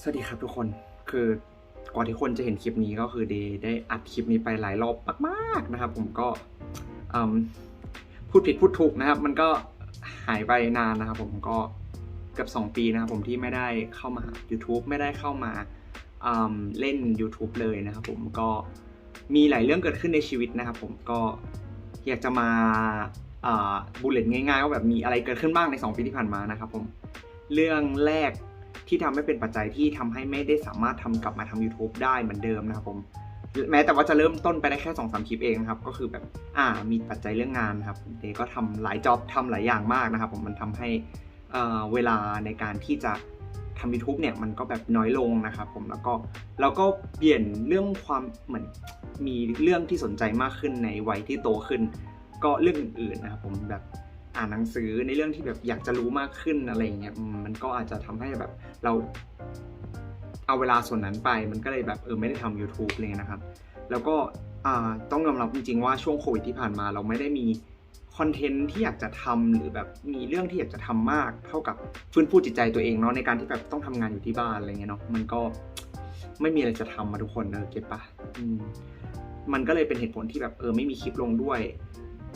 สวัสดีครับทุกคนคือก่อนที่คนจะเห็นคลิปนี้ก็คือเดย์ได้อัดคลิปนี้ไปหลายรอบมากๆนะครับ ผมก็พูดผิดพูดถูกนะครับ มันก็หายไปนานนะครับ ผมก็เกือบ2 ปีนะครับ ผมที่ไม่ได้เข้ามา YouTube ไม่ได้เข้ามาเล่น YouTube เลยนะครับ ผมก็มีหลายเรื่องเกิดขึ้นในชีวิตนะครับ ผมก็อยากจะมาบูลเลตง่ายๆว่าแบบมีอะไรเกิดขึ้นบ้างใน 2 ปีที่ผ่านมานะครับ ผมเรื่องแรก ที่ทำให้เป็นปัจจัยที่ทำให้ไม่ได้สามารถทำกลับมาทำ YouTube ได้เหมือนเดิมนะครับผมแม้แต่ว่าจะเริ่มต้นไปได้แค่2อสคลิปเองนะครับ ก็คือแบบอ่ามีปัจจัยเรื่องงานครับเดก็ทำหลายจ็อบทำหลายอย่างมากนะครับผมมันทำให้เอ่อเวลาในการที่จะทำ YouTube เนี่ยมันก็แบบน้อยลงนะครับผมแล้วก็เราก็เปลี่ยนเรื่องความเหมือนมีเรื่องที่สนใจมากขึ้นในวัยที่โตขึ้น ก็เรื่องอื่นๆนะครับผมแบบ อ่านหนังสือในเรื่องที่แบบอยากจะรู้มากขึ้นอะไรเงี้ยมันก็อาจจะทำให้แบบเราเอาเวลาส่วนนั้นไป มันก็เลยแบบเออไม่ได้ทำ YouTube เลยนะครับ แล้วก็ต้องยอมรับจริงๆว่าช่วงโควิดที่ผ่านมาเราไม่ได้มีคอนเทนต์ที่อยากจะทำหรือแบบมีเรื่องที่อยากจะทำมากเท่ากับฟื้นฟูจิตใจตัวเองเนาะในการที่แบบต้องทำงานอยู่ที่บ้านอะไรเงี้ยเนาะมันก็ไม่มีอะไรจะทำมาทุกคนเนอะเก็ตปะมันก็เลยเป็นเหตุผลที่แบบเออไม่มีคลิปลงด้วย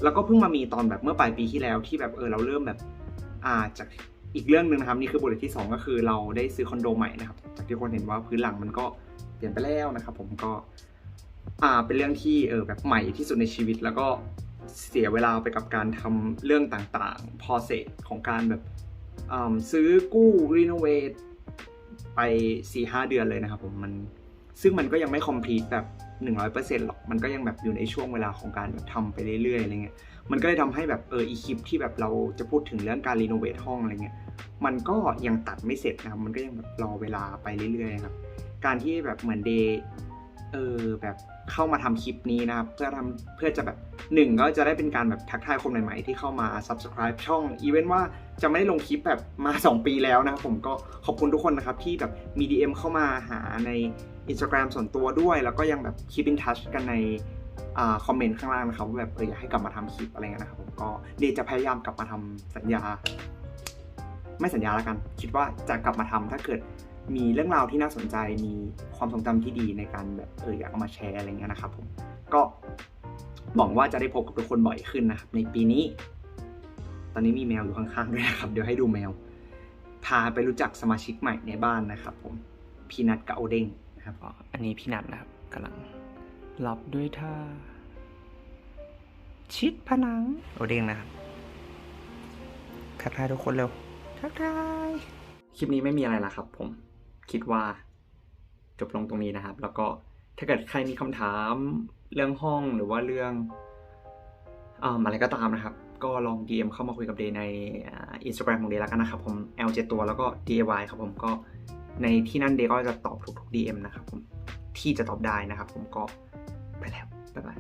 แล้วก็เพิ่งมามีตอนแบบเมื่อปลายปีที่แล้วที่แบบเออเราเริ่มแบบอ่าจากอีกเรื่องหนึ่งนะครับนี่คือบทที่สองก็คือเราได้ซื้อคอนโดใหม่นะครับจากที่คนเห็นว่าพื้นหลังมันก็เปลี่ยนไปแล้วนะครับ ผมก็อ่าเป็นเรื่องที่เออแบบใหม่ที่สุดในชีวิต แล้วก็เสียเวลาไปกับการทำเรื่องต่างๆ พอเสร็จของการแบบอ่าซื้อกู้รีโนเวทไป4ีหเดือนเลยนะครับผมมันซึ่งมันก็ยังไม่ complete แบบ 100%หรอกมันก็ยังแบบอยู่ในช่วงเวลาของการแบบทำไปเรื่อยๆอะไรเงี้ยมันก็เลยทำให้แบบเอออีคลิปที่แบบเราจะพูดถึงเรื่องการรีโนเวทห้องอะไรเงี้ยมันก็ยังตัดไม่เสร็จนะครับมันก็ยังแบบรอเวลาไปเรื่อยๆครับการที่แบบเหมือนเดย์เออแบบเข้ามาทำคลิปนี้นะครับเพื่อทำเพื่อจะแบบหนึ่งก็จะได้เป็นการแบบทักทายคนใหม่ๆที่เข้ามา subscribe ช่องอีเวนต์ว่าจะไม่ได้ลงคลิปแบบมา 2 ปีแล้วนะครับผมก็ขอบคุณทุกคนนะครับที่แบบมี DM เข้ามาหาใน Instagram ส่วนตัวด้วย แล้วก็ยังแบบ keep in touch กันในอคอมเมนต์ข้างล่างนะครับว่าแบบเอออยากให้กลับมาทำคลิปอะไรเงี้ยนะครับผมก็เดย์จะพยายามกลับมาทำสัญญา ไม่สัญญาแล้วกัน คิดว่าจะกลับมาทำถ้าเกิดมีเรื่องราวที่น่าสนใจมีความทรงจำที่ดีในการแบบเอออยากเอามาแชร์อะไรเงี้ยนะครับผมก็หวังว่าจะได้พบกับทุกคนบ่อยขึ้นนะครับในปีนี้ ตอนนี้มีแมวอยู่ข้างๆด้วยนะครับ เดี๋ยวให้ดูแมว พาไปรู้จักสมาชิกใหม่ในบ้านนะครับผมพีนัทกับโอเด้ง นะครับอันนี้พี่นัทนะครับกำลังหลับด้วยท่า ชิดผนัง โอเด้งนะครับทักทายทุกคนเร็วทักทายคลิปนี้ไม่มีอะไรละครับ ผมคิดว่าจบลงตรงนี้นะครับ แล้วก็ถ้าเกิดใครมีคำถามเรื่องห้องหรือว่าเรื่องอ่าอะไรก็ตามนะครับ ก็ลอง DM เข้ามาคุยกับเดย์ในอินสตาแกรมของเดย์แล้วกันนะครับผม L 7 ตัวแล้วก็ DIY ครับผมก็ ในที่นั่นเดก็จะตอบทุกๆ DM นะครับผมที่จะตอบได้นะครับผมก็ไปแล้วบ๊ายบาย